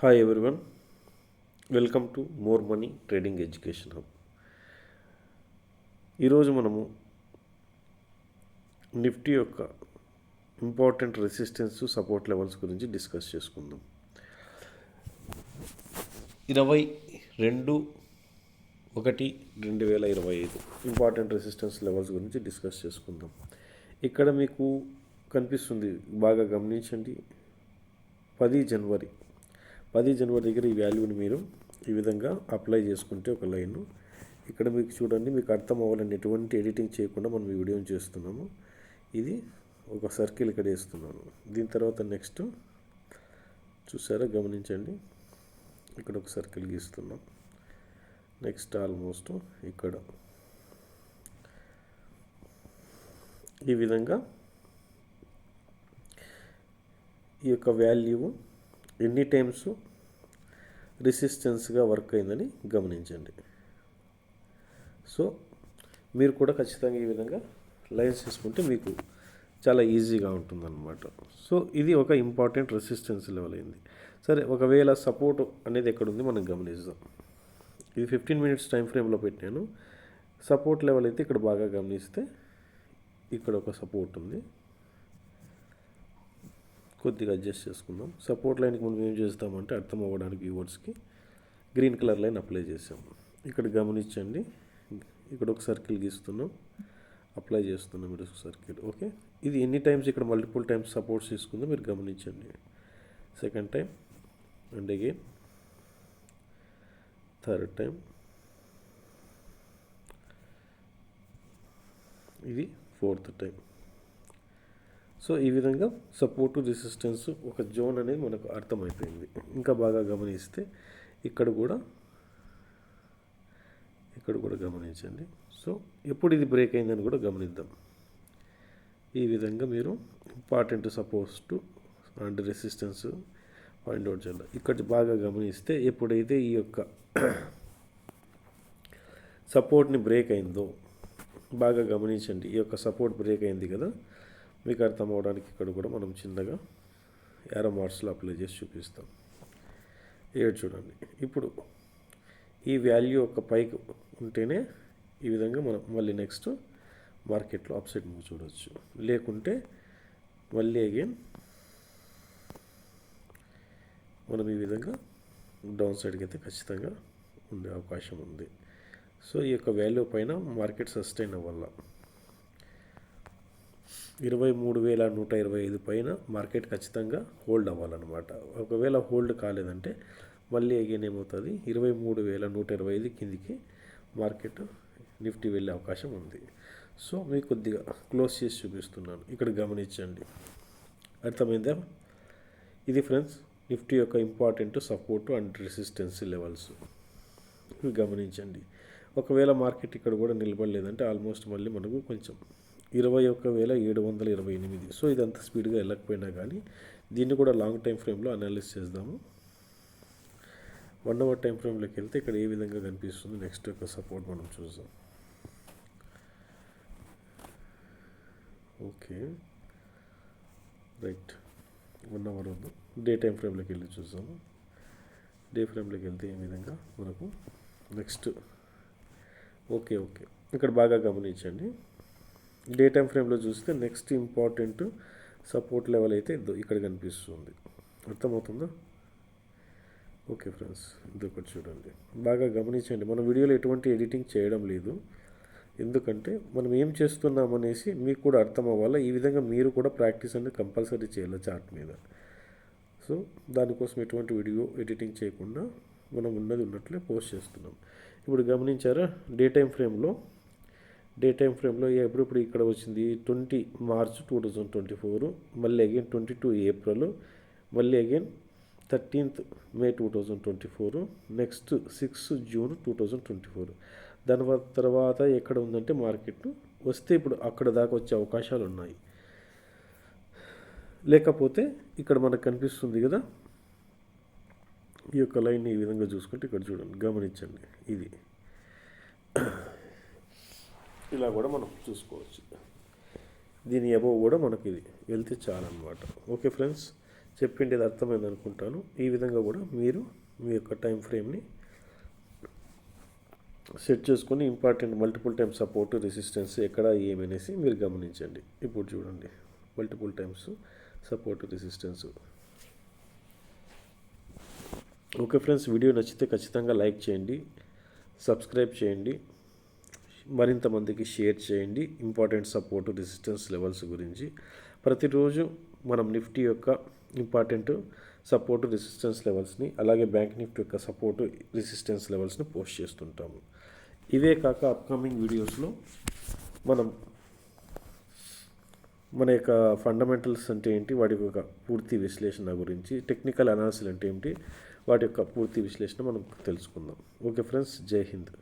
Hi everyone welcome to more money trading education hub ఈరోజు మనము నిఫ్టీ యొక్క ఇంపార్టెంట్ రెసిస్టెన్స్ సపోర్ట్ లెవెల్స్ గురించి discuss చేసుకుందాం. ఇరవై రెండు ఒకటి రెండు వేల ఇరవై ఐదు ఇంపార్టెంట్ రెసిస్టెన్స్ లెవెల్స్ గురించి డిస్కస్ చేసుకుందాం. ఇక్కడ మీకు కనిపిస్తుంది బాగా గమనించండి. పది జనవరి పది జనవరి దగ్గర ఈ వాల్యూని మీరు ఈ విధంగా అప్లై చేసుకుంటే ఒక లైన్. ఇక్కడ మీకు చూడండి మీకు అర్థం అవ్వాలని ఎటువంటి ఎడిటింగ్ చేయకుండా మనం ఈ వీడియోని చేస్తున్నాము. ఇది ఒక సర్కిల్ ఇక్కడ వేస్తున్నాను. దీని తర్వాత నెక్స్ట్ చూసారా గమనించండి. ఇక్కడ ఒక సర్కిల్ గీస్తున్నాం. నెక్స్ట్ ఆల్మోస్ట్ ఇక్కడ. ఈ విధంగా ఈ యొక్క వాల్యూ ఎన్ని టైమ్స్ రెసిస్టెన్స్గా వర్క్ అయిందని గమనించండి. సో మీరు కూడా ఖచ్చితంగా ఈ విధంగా లైన్స్ తీసుకుంటే మీకు చాలా ఈజీగా ఉంటుందన్నమాట. సో ఇది ఒక ఇంపార్టెంట్ రెసిస్టెన్స్ లెవెల్ అయింది. సరే ఒకవేళ సపోర్ట్ అనేది ఎక్కడ ఉంది మనం గమనిస్తాం ఇది ఫిఫ్టీన్ మినిట్స్ టైం ఫ్రేమ్లో పెట్టాను సపోర్ట్ లెవెల్ అయితే ఇక్కడ బాగా గమనిస్తే ఇక్కడ ఒక సపోర్ట్ ఉంది. కొద్దిగా అడ్జస్ట్ చేసుకుందాం. సపోర్ట్ లైన్కి మనం ఏం చేస్తామంటే అర్థం అవ్వడానికి వ్యూవర్స్కి గ్రీన్ కలర్ లైన్ అప్లై చేసాం ఇక్కడ గమనించండి. ఇక్కడ ఒక సర్కిల్ గీస్తున్నాం. అప్లై చేస్తున్నాం. మీరు సర్కిల్ ఓకే ఇది ఎన్ని టైమ్స్ ఇక్కడ మల్టిపుల్ టైమ్స్ సపోర్ట్స్ తీసుకుందో మీరు గమనించండి. Second time and again third time ఇది ఫోర్త్ టైం సో ఈ విధంగా సపోర్టు రెసిస్టెన్స్ ఒక జోన్ అనేది మనకు అర్థమైపోయింది. ఇంకా బాగా గమనిస్తే ఇక్కడ కూడా ఇక్కడ కూడా గమనించండి. సో ఎప్పుడు ఇది బ్రేక్ అయిందని కూడా గమనిద్దాం. ఈ విధంగా మీరు important suppose to and resistance point out చేయాలి ఇక్కడ బాగా గమనిస్తే ఎప్పుడైతే ఈ యొక్క సపోర్ట్ని బ్రేక్ అయిందో బాగా గమనించండి. ఈ యొక్క సపోర్ట్ బ్రేక్ అయింది కదా మీకు అర్థం అవడానికి ఇక్కడ కూడా మనం చిన్నగా యారో మార్క్స్లో అప్లై చేసి చూపిస్తాం. ఏడు చూడండి. ఇప్పుడు ఈ వాల్యూ ఒక పైకి ఉంటేనే ఈ విధంగా మనం మళ్ళీ నెక్స్ట్ మార్కెట్లో అప్సైడ్ మూవ్ చూడవచ్చు లేకుంటే మళ్ళీ అగైన్ మనం ఈ విధంగా డౌన్ సైడ్కి అయితే ఖచ్చితంగా ఉండే అవకాశం ఉంది. సో ఈ యొక్క వాల్యూ పైన మార్కెట్ సస్టైన్ అవ్వాల. ఇరవై మూడు వేల నూట ఇరవై ఐదు పైన మార్కెట్ ఖచ్చితంగా హోల్డ్ అవ్వాలన్నమాట. ఒకవేళ హోల్డ్ కాలేదంటే మళ్ళీ అగైన్ ఏమవుతుంది? ఇరవై మూడు వేల నూట ఇరవై ఐదు కిందికి మార్కెట్ నిఫ్టీ వెళ్ళే అవకాశం ఉంది. సో మీకు కొద్దిగా క్లోజ్ చేసి చూపిస్తున్నాను. ఇక్కడ గమనించండి. అర్థమైందా? ఇది ఫ్రెండ్స్ నిఫ్టీ యొక్క important support and resistance levels ఇవి గమనించండి. ఒకవేళ మార్కెట్ ఇక్కడ కూడా నిలబడలేదంటే ఆల్మోస్ట్ మళ్ళీ మనకు కొంచెం ఇరవై ఒక్క వేల ఏడు వందల ఇరవై ఎనిమిది. సో ఇదంతా స్పీడ్గా వెళ్ళకపోయినా కానీ దీన్ని కూడా లాంగ్ టైం ఫ్రేమ్లో అనాలిసిస్ చేద్దాము. వన్ అవర్ టైం ఫ్రేమ్లోకి వెళ్తే ఇక్కడ ఏ విధంగా కనిపిస్తుంది నెక్స్ట్ యొక్క సపోర్ట్ మనం చూద్దాం. ఓకే. రైట్. వన్ అవర్ ఉంది. డే టైం ఫ్రేమ్లోకి వెళ్ళి చూద్దాము. డే ఫ్రేమ్లోకి వెళ్తే ఏ విధంగా మనకు నెక్స్ట్. Okay okay. ఇక్కడ బాగా గమనించండి. డే టైం ఫ్రేమ్లో చూస్తే నెక్స్ట్ ఇంపార్టెంట్ సపోర్ట్ లెవెల్ అయితే ఇక్కడ కనిపిస్తుంది. అర్థమవుతుందా? ఓకే ఫ్రెండ్స్ ఇది ఒకటి చూడండి. బాగా గమనించండి మన వీడియోలో ఎటువంటి ఎడిటింగ్ చేయడం లేదు. ఎందుకంటే మనం ఏం చేస్తున్నాం అనేసి మీకు కూడా అర్థం అవ్వాలి ఈ విధంగా మీరు కూడా ప్రాక్టీస్ అనేది కంపల్సరీ చేయాలి చార్ట్ మీద. సో దానికోసం ఎటువంటి వీడియో ఎడిటింగ్ చేయకుండా మనం ఉన్నది ఉన్నట్లే పోస్ట్ చేస్తున్నాం. ఇప్పుడు గమనించారా? డే టైం ఫ్రేమ్లో డే టైం ఫ్రేమ్లో ఎప్పుడప్పుడు ఇక్కడ వచ్చింది? Twenty March two thousand twenty four మళ్ళీ అగైన్ ట్వంటీ టూ ఏప్రిల్ మళ్ళీ again thirteenth May two thousand twenty four next six June two thousand twenty four దాని తర్వాత ఎక్కడ ఉందంటే మార్కెట్ వస్తే ఇప్పుడు అక్కడ దాకా వచ్చే అవకాశాలు ఉన్నాయి. లేకపోతే ఇక్కడ మనకు కనిపిస్తుంది కదా? ఈ యొక్క లైన్ ఈ విధంగా చూసుకుంటే ఇక్కడ చూడండి గమనించండి. ఇది ఇలా కూడా మనం చూసుకోవచ్చు. దీని అబవ్ కూడా మనకి ఇది వెళ్తే చాలన్నమాట ఓకే ఫ్రెండ్స్ చెప్పిండేది అర్థమైంది అనుకుంటాను. ఈ విధంగా కూడా మీరు మీ యొక్క టైం ఫ్రేమ్ని సెట్ చేసుకొని important multiple time support resistance ఎక్కడ ఏమనేసి మీరు గమనించండి. ఇప్పుడు చూడండి. Multiple times support resistance okay friends video నచ్చితే ఖచ్చితంగా లైక్ చేయండి సబ్స్క్రైబ్ చేయండి. మరింత మందికి షేర్ చేయండి. ఇంపార్టెంట్ సపోర్ట్ రెసిస్టెన్స్ లెవెల్స్ గురించి. ప్రతిరోజు మనం నిఫ్టీ యొక్క ఇంపార్టెంట్ సపోర్ట్ రెసిస్టెన్స్ లెవెల్స్ని అలాగే బ్యాంక్ నిఫ్టీ యొక్క సపోర్ట్ రెసిస్టెన్స్ లెవెల్స్ని పోస్ట్ చేస్తుంటాము. ఇవే కాక అప్కమింగ్ వీడియోస్లో మనం మన యొక్క ఫండమెంటల్స్ అంటే ఏంటి వాటి యొక్క పూర్తి విశ్లేషణ గురించి టెక్నికల్ అనాలిసిస్ అంటే ఏంటి వాటి యొక్క పూర్తి విశ్లేషణ మనం తెలుసుకుందాం. ఓకే ఫ్రెండ్స్ జై హింద్.